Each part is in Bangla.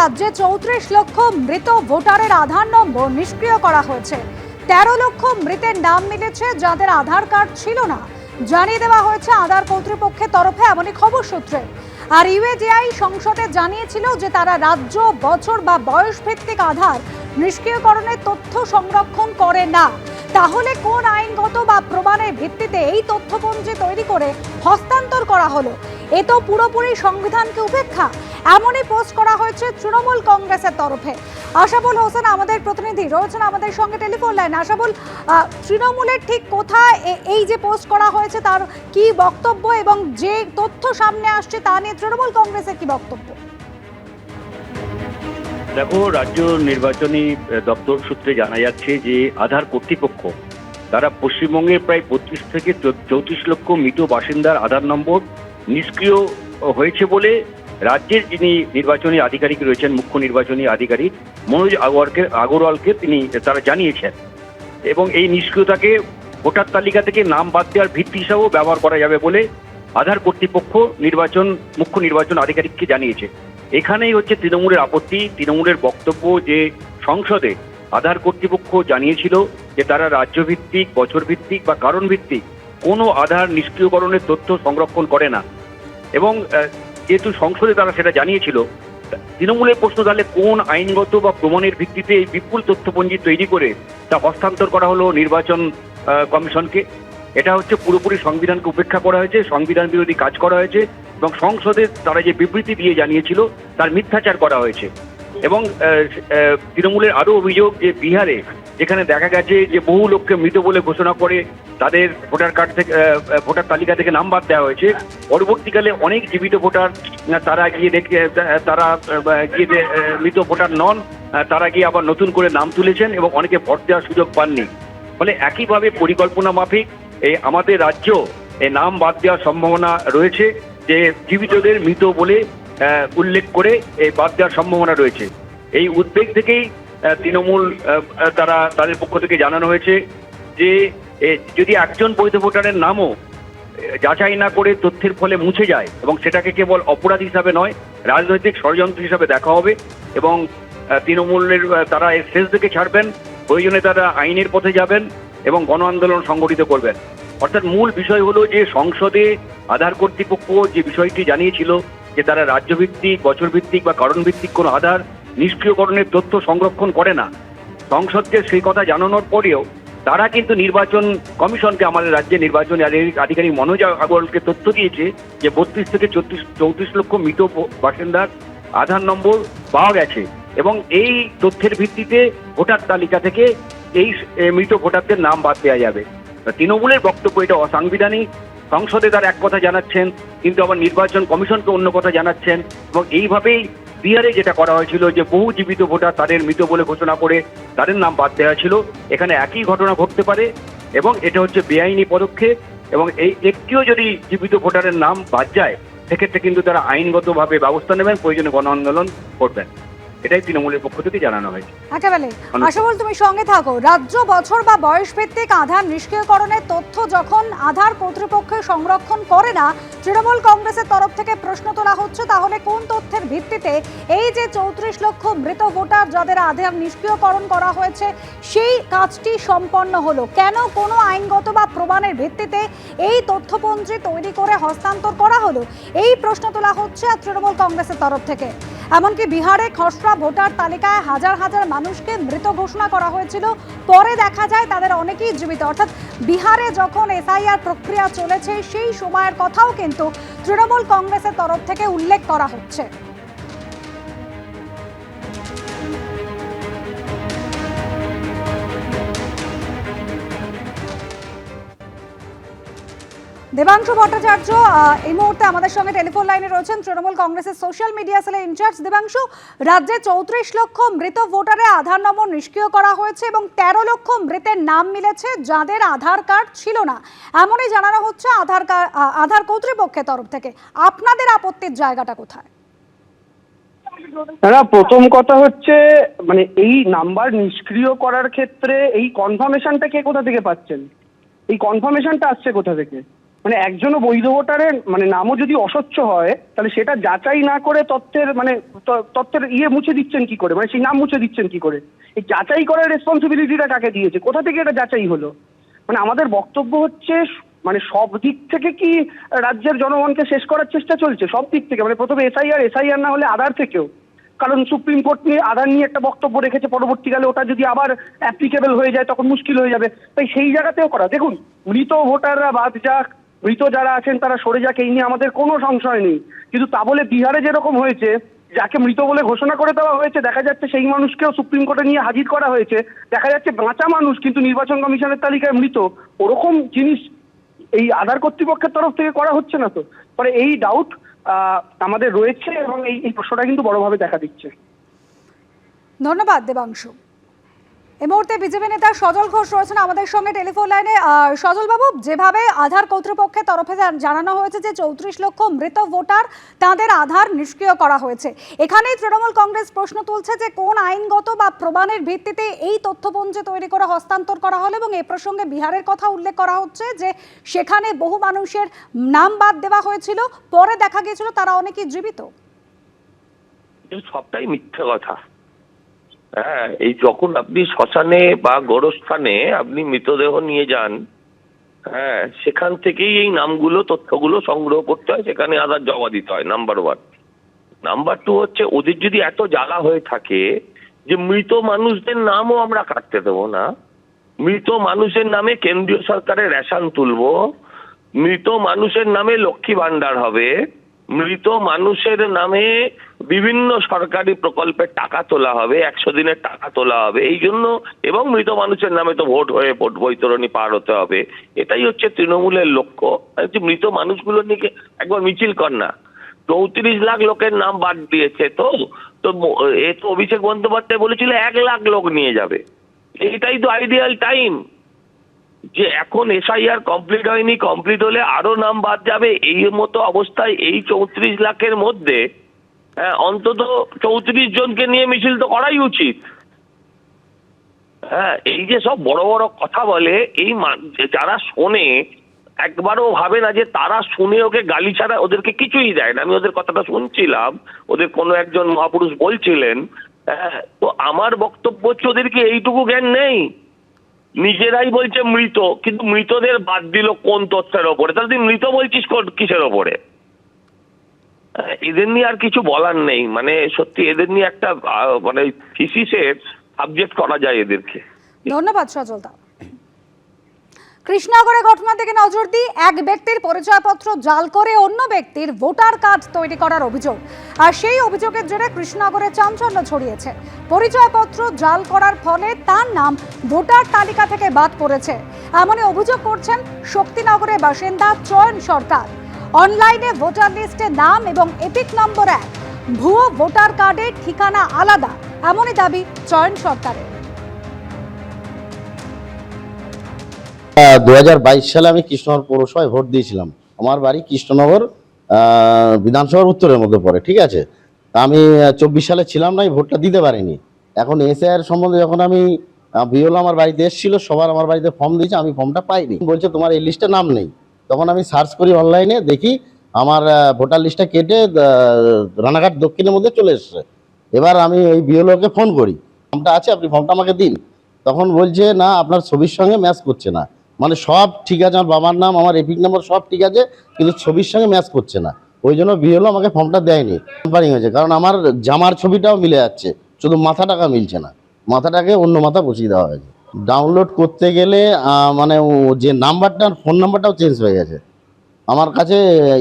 রাজ্যে চৌত্রিশ লক্ষ মৃত ভোটারের আধার নম্বর নিষ্ক্রিয় করা হয়েছে। তেরো লক্ষ মৃতের নাম মিলেছে যাদের আধার কার্ড ছিল না। জানিয়ে দেওয়া হয়েছে আধার কর্তৃপক্ষের তরফে এমনই খবর সূত্রে। আর ইউএডিআই সংসদে জানিয়েছিল যে তারা রাজ্য, বছর বা বয়স ভিত্তিক আধার নিষ্ক্রিয়করণের তথ্য সংরক্ষণ করে না। তাহলে কোন আইনগত বা প্রমাণের ভিত্তিতে এই তথ্যপঞ্জি তৈরি করে হস্তান্তর করা হলো? এ তো পুরোপুরি সংবিধানকে উপেক্ষা। এমনই পোস্ট করা হয়েছে তৃণমূল কংগ্রেসের তরফে। আশাবুল হোসেন আমাদের প্রতিনিধি রয়েছেন আমাদের সঙ্গে টেলিফোন লাইন। আশাবুল তৃণমূলের ঠিক কোথায় এই যে পোস্ট করা হয়েছে তার কি বক্তব্য এবং যে তথ্য সামনে আসছে তা নিয়ে তৃণমূল কংগ্রেসের কি বক্তব্য? দেখো, রাজ্য নির্বাচনী দপ্তর সূত্রে জানা যাচ্ছে যে আধার কর্তৃপক্ষ, তারা পশ্চিমবঙ্গের প্রায় বত্রিশ থেকে চৌত্রিশ লক্ষ মৃত বাসিন্দার আধার নম্বর নিষ্ক্রিয় হয়েছে বলে রাজ্যের যিনি নির্বাচনী আধিকারিক রয়েছেন, মুখ্য নির্বাচনী আধিকারিক মনোজ আগরকে, আগরওয়ালকে তিনি, তারা জানিয়েছেন। এবং এই নিষ্ক্রিয়তাকে ভোটার তালিকা থেকে নাম বাদ দেওয়ার ভিত্তি হিসাবেও ব্যবহার করা যাবে বলে আধার কর্তৃপক্ষ নির্বাচন, মুখ্য নির্বাচন আধিকারিককে জানিয়েছে। এখানেই হচ্ছে তৃণমূলের আপত্তি, তৃণমূলের বক্তব্য যে সংসদে আধার কর্তৃপক্ষ জানিয়েছিল যে তারা রাজ্য ভিত্তিক বছর ভিত্তিক বা কারণ ভিত্তিক কোনো আধার নিষ্ক্রিয়করণের তথ্য সংরক্ষণ করে না। এবং যেহেতু সংসদে তারা সেটা জানিয়েছিল তৃণমূলের প্রশ্ন তাহলে কোন আইনগত বা প্রমাণের ভিত্তিতে এই বিপুল তথ্যপঞ্জি তৈরি করে তা হস্তান্তর করা হলো নির্বাচন কমিশনকে? এটা হচ্ছে পুরোপুরি সংবিধানকে উপেক্ষা করা হয়েছে, সংবিধান বিরোধী কাজ করা হয়েছে। এবং সংসদে তারা যে বিবৃতি দিয়ে জানিয়েছিল, তার মিথ্যাচার করা হয়েছে। এবং তৃণমূলের আরও অভিযোগ যে বিহারে যেখানে দেখা গেছে যে বহু লোককে মৃত বলে ঘোষণা করে তাদের ভোটার কার্ড থেকে ভোটার তালিকা থেকে নাম বাদ দেওয়া হয়েছে। পরবর্তীকালে অনেক জীবিত ভোটার তারা গিয়ে দেখে তারা গিয়ে মৃত ভোটার নন তারা গিয়ে আবার নতুন করে নাম তুলেছেন এবং অনেকে ভোট দেওয়ার সুযোগ পাননি। ফলে একইভাবে পরিকল্পনা মাফিক, এই আমাদের রাজ্য নাম বাদ দেওয়ার সম্ভাবনা রয়েছে। যে জীবিতদের মৃত বলে উল্লেখ করে এই বাদ দেওয়ার সম্ভাবনা রয়েছে। এই উদ্বেগ থেকেই তৃণমূল তারা তাদের পক্ষ থেকে জানানো হয়েছে যে যদি একজন বৈধ ভোটারের নামও যাচাই না করে তথ্যের ফলে মুছে যায় এবং সেটাকে কেবল অপরাধ হিসাবে নয়, রাজনৈতিক ষড়যন্ত্র হিসাবে দেখা হবে এবং তৃণমূলের তারা এর শেষ দিকে ছাড়বেন, প্রয়োজনে তারা আইনের পথে যাবেন এবং গণ আন্দোলন সংগঠিত করবেন। অর্থাৎ মূল বিষয় হলো যে সংসদে আধার কর্তৃপক্ষ যে বিষয়টি জানিয়েছিল যে তারা রাজ্যভিত্তিক বছর ভিত্তিক বা কারণ ভিত্তিক কোনো আধার নিষ্ক্রিয়করণের তথ্য সংরক্ষণ করে না। সংসদকে সেই কথা জানানোর পরেও তারা কিন্তু নির্বাচন কমিশনকে আমাদের রাজ্যে নির্বাচন আধিকারিক মনোজ আগরওয়ালকে তথ্য দিয়েছে যে বত্রিশ থেকে চৌত্রিশ চৌত্রিশ লক্ষ মৃত বাসিন্দার আধার নম্বর পাওয়া গেছে এবং এই তথ্যের ভিত্তিতে ভোটার তালিকা থেকে এই মৃত ভোটারদের নাম বাদ দেওয়া যাবে। তৃণমূলের বক্তব্য এটা অসাংবিধানিক। সংসদে তার এক কথা জানাচ্ছেন, কিন্তু আবার নির্বাচন কমিশনকে অন্য কথা জানাচ্ছেন। এবং এইভাবেই বিহারে যেটা করা হয়েছিল যে বহু জীবিত ভোটার তাদের মৃত বলে ঘোষণা করে তাদের নাম বাদ দেওয়া ছিল, এখানে একই ঘটনা ঘটতে পারে এবং এটা হচ্ছে বেআইনি পদক্ষেপ এবং এই একটিও যদি জীবিত ভোটারের নাম বাদ যায়, সেক্ষেত্রে কিন্তু তারা আইনগতভাবে ব্যবস্থা নেবেন, প্রয়োজনে গণ আন্দোলন করবেন। এটাই তৃণমূলের পক্ষ থেকে জানানো হয়েছে। একেবারে অনু- আশাবুল তুমি সঙ্গে থাকো। রাজ্য বছর বা বয়স ভিত্তিক আধার নিষ্ক্রিয়করণের তথ্য যখন আধার কর্তৃপক্ষ সংরক্ষণ করে না তৃণমূল কংগ্রেসের তরফ থেকে প্রশ্ন তোলা হচ্ছে তাহলে কোন তথ্যের ভিত্তিতে এই যে চৌত্রিশ লক্ষ মৃত ভোটার যাদের আধার নিষ্ক্রিয়করণ করা হয়েছে সেই কাজটি সম্পন্ন হলো? কেন কোনো আইনগত বা প্রমাণের ভিত্তিতে এই তথ্যপঞ্জি তৈরি করে হস্তান্তর করা হলো? এই প্রশ্ন তোলা হচ্ছে তৃণমূল কংগ্রেসের তরফ থেকে। এমনকি বিহারে খসড়া ভোটার তালিকায় হাজার হাজার মানুষকে মৃত ঘোষণা করা হয়েছিল। পরে দেখা যায় তাদের অনেকেই জীবিত। অর্থাৎ বিহারে যখন এসআইআর প্রক্রিয়া চলেছে, সেই সময়ের কথাও কিন্তু তৃণমূল কংগ্রেসের তরফ থেকে উল্লেখ করা হচ্ছে। দেবাংশু ভট্টাচার্য এই মুহূর্তে আমাদের সঙ্গে টেলিফোন লাইনে রয়েছেন তৃণমূল কংগ্রেসের সোশ্যাল মিডিয়া সেলের ইনচার্জ দেবাংশু, রাজ্যে চৌত্রিশ লক্ষ মৃত ভোটারের আধার নম্বর নিষ্ক্রিয় করা হয়েছে এবং তেরো লক্ষ মৃতের নাম মিলেছে যাদের আধার কার্ড ছিল না। এমনই জানানো হচ্ছে আধার কার্ড আধার কর্তৃপক্ষের তরফ থেকে। আপনাদের আপত্তির জায়গাটা কোথায়? প্রথম কথা হচ্ছে মানে এই নাম্বার নিষ্ক্রিয় করার ক্ষেত্রে এই কনফার্মেশনটা কে কোথা থেকে পাচ্ছেন? এই কনফার্মেশনটা আসছে কোথা থেকে? মানে একজনও বৈধ ভোটারের মানে নামও যদি অস্বচ্ছ হয়, তাহলে সেটা যাচাই না করে তথ্যের মানে ত- তথ্যের ইয়ে মুছে দিচ্ছেন কি করে? মানে সেই নাম মুছে দিচ্ছেন কি করে? এই যাচাই করার রেসপন্সিবিলিটিটা কাকে দিয়েছে? কোথা থেকে এটা যাচাই হলো? মানে আমাদের বক্তব্য হচ্ছে মানে সব দিক থেকে কি রাজ্যের জনগণকে শেষ করার চেষ্টা চলছে? সব দিক থেকে। মানে প্রথমে এসআইআর এসআইআর না হলে আধার থেকেও। কারণ সুপ্রিম কোর্ট নিয়ে আধার নিয়ে একটা বক্তব্য রেখেছে পরবর্তীকালে, ওটা যদি আবার অ্যাপ্লিকেবল হয়ে যায়, তখন মুশকিল হয়ে যাবে। তাই সেই জায়গাতেও করা। দেখুন মৃত ভোটাররা, বাদ যাক। মৃত যারা আছেন তারা সরে যাক, এই নিয়ে আমাদের কোনো সংশয় নেই। কিন্তু তা বলে বিহারে যেরকম হয়েছে, যাকে মৃত বলে ঘোষণা করে দেওয়া হয়েছে, দেখা যাচ্ছে সেই মানুষকেও সুপ্রিম কোর্টে নিয়ে হাজির করা হয়েছে। দেখা যাচ্ছে বাঁচা মানুষ কিন্তু নির্বাচন কমিশনের তালিকায় মৃত। ওরকম জিনিস এই আধার কর্তৃপক্ষের তরফ থেকে করা হচ্ছে না তো? পরে এই ডাউট আমাদের রয়েছে এবং এই প্রশ্নটা কিন্তু বড়ভাবে দেখা দিচ্ছে। ধন্যবাদ দেবাংশু। এই মুহূর্তে বিজেপি নেতা সজল ঘোষ রয়েছেন আমাদের সঙ্গে টেলিফোন লাইনে। সজল বাবু যেভাবে আধার কর্তৃপক্ষের তরফে জানানো হয়েছে যে চৌত্রিশ লক্ষ মৃত ভোটার তাদের আধার নিষ্ক্রিয় করা হয়েছে। এখানেই তৃণমূল কংগ্রেস প্রশ্ন তুলছে যে কোন আইনগত বা প্রমাণের ভিত্তিতে এই তথ্যপঞ্জি তৈরি করে হস্তান্তর করা হলো এবং এ প্রসঙ্গে বিহারের কথা উল্লেখ করা হচ্ছে যে সেখানে বহু মানুষের নাম বাদ দেওয়া হয়েছিল, পরে দেখা গিয়েছিল তারা অনেকেই জীবিত। সবটাই মিথ্যে কথা। হ্যাঁ এই যখন আপনি শ্মশানে বা গোরস্থানে আপনি মৃতদেহ নিয়ে যান হ্যাঁ সেখান থেকেই এই নামগুলো, তথ্যগুলো সংগ্রহ করতে হয়, সেখানে আধার জমা দিতে হয় নাম্বার ওয়ান নাম্বার টু হচ্ছে, ওদের যদি এত জ্বালা হয়ে থাকে যে মৃত মানুষদের নামও আমরা কাটতে দেবো না। মৃত মানুষের নামে কেন্দ্রীয় সরকারের রেশন তুলবো, মৃত মানুষের নামে লক্ষ্মী ভান্ডার হবে মৃত মানুষের নামে বিভিন্ন সরকারি প্রকল্পের টাকা তোলা হবে, একশো দিনের টাকা তোলা হবে, এই জন্য এবং মৃত মানুষের নামে তো ভোট হয়ে ভোট বৈতরণী পার হতে হবে। এটাই হচ্ছে তৃণমূলের লক্ষ্য। মৃত মানুষগুলো নিয়ে একবার মিছিল কর না। চৌত্রিশ লাখ লোকের নাম বাদ দিয়েছে তো। তো এ তো অভিষেক বন্দ্যোপাধ্যায় বলেছিল, এক লাখ লোক নিয়ে যাবে। এটাই তো আইডিয়াল টাইম যে এখন এসআইআর কমপ্লিট হয়নি কমপ্লিট হলে আরও নাম বাদ যাবে। এই মতো অবস্থায় এই চৌত্রিশ লাখের মধ্যে হ্যাঁ, অন্তত চৌত্রিশ জনকে নিয়ে মিছিল তো করাই উচিত। হ্যাঁ এই যে সব বড় বড় কথা বলে এই যারা শোনে একবারও ভাবে না যে তারা শুনে ওকে গালি ছাড়া ওদেরকে কিছুই দেয় না। আমি ওদের কথাটা শুনছিলাম ওদের কোনো একজন মহাপুরুষ বলছিলেন হ্যাঁ তো আমার বক্তব্য হচ্ছে ওদেরকে এইটুকু জ্ঞান নেই? নিজেরাই বলছে মৃত, কিন্তু মৃতদের বাদ দিল কোন তথ্যের ওপরে? তাহলে তুই মৃত বলছিস কিসের ওপরে? এদের নিয়ে আর কিছু বলার নেই। মানে সত্যি এদের নিয়ে একটা মানে থিসিসের সাবজেক্ট করা যায় এদেরকে। ধন্যবাদ সজলদা। কৃষ্ণনগরের ঘটনার থেকে নজর দিই, এক ব্যক্তির পরিচয়পত্র জাল করে অন্য ব্যক্তির ভোটার কার্ড তৈরি করার অভিযোগ। আর সেই অভিযোগের জেরে কৃষ্ণনগরে চাঞ্চল্য ছড়িয়েছে। পরিচয়পত্র জাল করার ফলে তার নাম ভোটার তালিকা থেকে বাদ পড়েছে। এমনই অভিযোগ করছেন শক্তিনগরের বাসিন্দা চয়ন সরকার। অনলাইনে ভোটার লিস্টে নাম এবং এপিক নম্বর এক। ভুয়ো ভোটার কার্ডের ঠিকানা আলাদা, এমনই দাবি চয়ন সরকারের। দু হাজার বাইশ সালে আমি কৃষ্ণনগর পৌরসভায় ভোট দিয়েছিলাম। আমার বাড়ি কৃষ্ণনগর বিধানসভার উত্তরের মধ্যে পড়ে, ঠিক আছে? তা আমি চব্বিশ সালে ছিলাম না, এই ভোটটা দিতে পারিনি। এখন এসআইআর সম্বন্ধে যখন আমি বিওল আমার বাড়িতে এসেছিল, সবার আমার বাড়িতে ফর্ম দিয়েছে, আমি ফর্মটা পাইনি। বলছে, তোমার এই লিস্টে নাম নেই। তখন আমি সার্চ করি অনলাইনে দেখি আমার ভোটার লিস্টটা কেটে রানাঘাট দক্ষিণের মধ্যে চলে এসছে। এবার আমি ওই বিওলোকে ফোন করি। ফর্মটা আছে, আপনি ফর্মটা আমাকে দিন। তখন বলছে, না, আপনার ছবির সঙ্গে ম্যাচ করছে না। মানে সব ঠিক আছে, আমার বাবার নাম, আমার এপিক নাম্বার সব ঠিক আছে, কিন্তু ছবির সঙ্গে ম্যাচ করছে না। ওই জন্য বিএলও আমাকে ফর্মটা দেয়নি। টেম্পারিং হয়েছে, কারণ আমার জামার ছবিটাও মিলে যাচ্ছে, শুধু মাথা টাকা মিলছে না, মাথাটাকে অন্য মাথা বসিয়ে দেওয়া হয়েছে। ডাউনলোড করতে গেলে মানে যে নাম্বারটা ফোন নাম্বারটাও চেঞ্জ হয়ে গেছে। আমার কাছে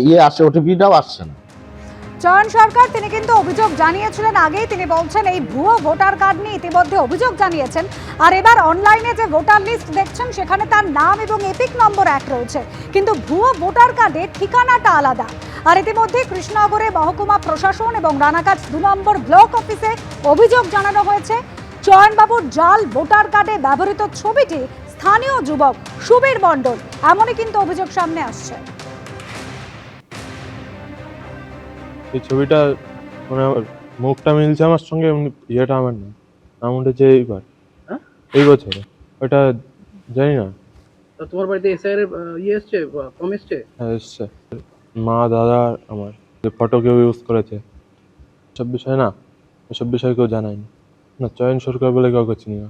ইয়ে আসছে ওটিপিটাও আসছে না। চয়ন সরকার, তিনি কিন্তু অভিযোগ জানিয়েছিলেন আগেই। তিনি বলছেন, এই ভুয়ো ভোটার কার্ড নিয়ে ইতিমধ্যে অভিযোগ জানিয়েছেন। আর এবার অনলাইনে যে ভোটার লিস্ট দেখছেন, সেখানে তার নাম এবং এপিক নম্বর এক রয়েছে। কিন্তু ভুয়ো ভোটার কার্ডের ঠিকানাটা আলাদা। আর ইতিমধ্যে কৃষ্ণনগরে মহকুমা প্রশাসন এবং রানাঘাট দু নম্বর ব্লক অফিসে অভিযোগ জানানো হয়েছে। চয়নবাবুর জাল ভোটার কার্ডে ব্যবহৃত ছবিটি স্থানীয় যুবক সুবীর মণ্ডল। এমনই কিন্তু অভিযোগ সামনে আসছে। এই ছবিটা মানে আমার মুখটা মিলছে আমার সঙ্গে ইয়েটা আমার না নাম উঠেছে এইবার। এই বছরে। ওটা জানি না। তা তোমার বাড়িতে এসআইআর এর ইয়ে এসছে? কম এসছে? হ্যাঁ এসছে। মা দাদা আমার। যে ফটো কেউ ইউজ করেছে। সব বিষয় না এসব বিষয় কেউ জানায়নি। না চয়ন সরকার বলে কাউকে চিনি না।